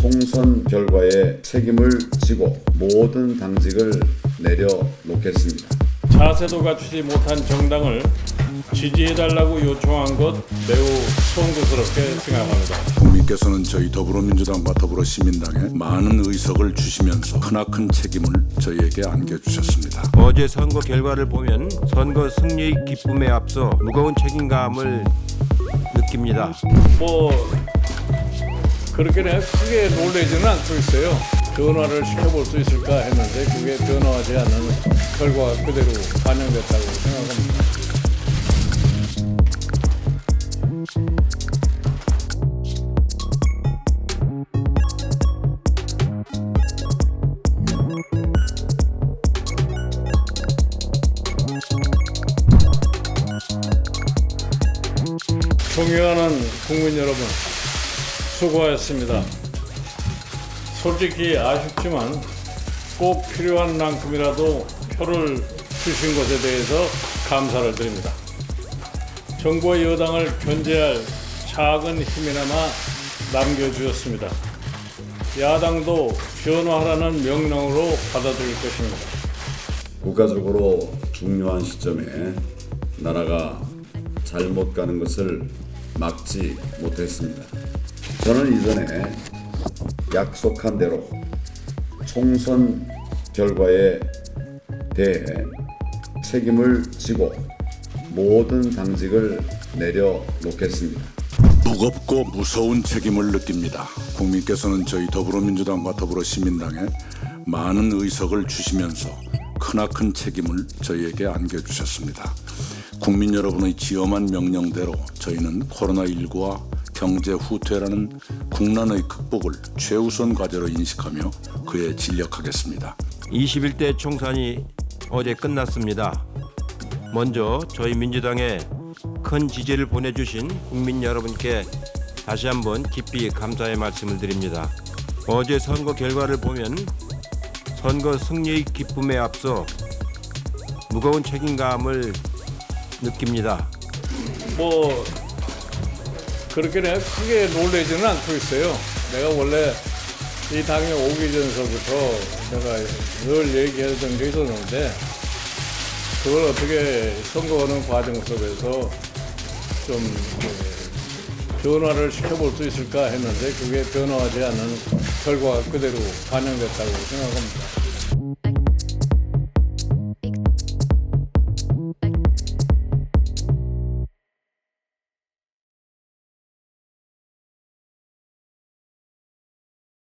총선 결과에 책임을 지고 모든 당직을 내려놓겠습니다. 자세도 갖추지 못한 정당을 지지해달라고 요청한 것 매우 송구스럽게 생각합니다. 국민께서는 저희 더불어민주당과 더불어시민당에 많은 의석을 주시면서 크나큰 책임을 저희에게 안겨주셨습니다. 어제 선거 결과를 보면 선거 승리의 기쁨에 앞서 무거운 책임감을 느낍니다. 뭐 그렇게 내가 크게 놀라지는 않고 있어요. 변화를 시켜볼 수 있을까 했는데 그게 변화하지 않는 결과가 그대로 반영됐다고 생각합니다. 존경하는 국민 여러분, 수고하셨습니다. 솔직히 아쉽지만 꼭 필요한 만큼이라도 표를 주신 것에 대해서 감사를 드립니다. 정부와 여당을 견제할 작은 힘이나마 남겨주셨습니다. 야당도 변화하라는 명령으로 받아들일 것입니다. 국가적으로 중요한 시점에 나라가 잘못 가는 것을 막지 못했습니다. 저는 이전에 약속한 대로 총선 결과에 대해 책임을 지고 모든 당직을 내려놓겠습니다. 무겁고 무서운 책임을 느낍니다. 국민께서는 저희 더불어민주당과 더불어시민당에 많은 의석을 주시면서 크나큰 책임을 저희에게 안겨주셨습니다. 국민 여러분의 지엄한 명령대로 저희는 코로나19와 경제 후퇴라는 국난의 극복을 최우선 과제로 인식하며 그에 진력하겠습니다. 21대 총선이 어제 끝났습니다. 먼저 저희 민주당에 큰 지지를 보내주신 국민 여러분께 다시 한번 깊이 감사의 말씀을 드립니다. 어제 선거 결과를 보면 선거 승리의 기쁨에 앞서 무거운 책임감을 느낍니다. 뭐 그렇게 내가 크게 놀라지는 않고 있어요. 내가 원래 이 당에 오기 전서부터 내가 늘 얘기하던 게 있었는데 그걸 어떻게 선거하는 과정 속에서 좀 예, 변화를 시켜볼 수 있을까 했는데 그게 변화하지 않는 결과가 그대로 반영됐다고 생각합니다.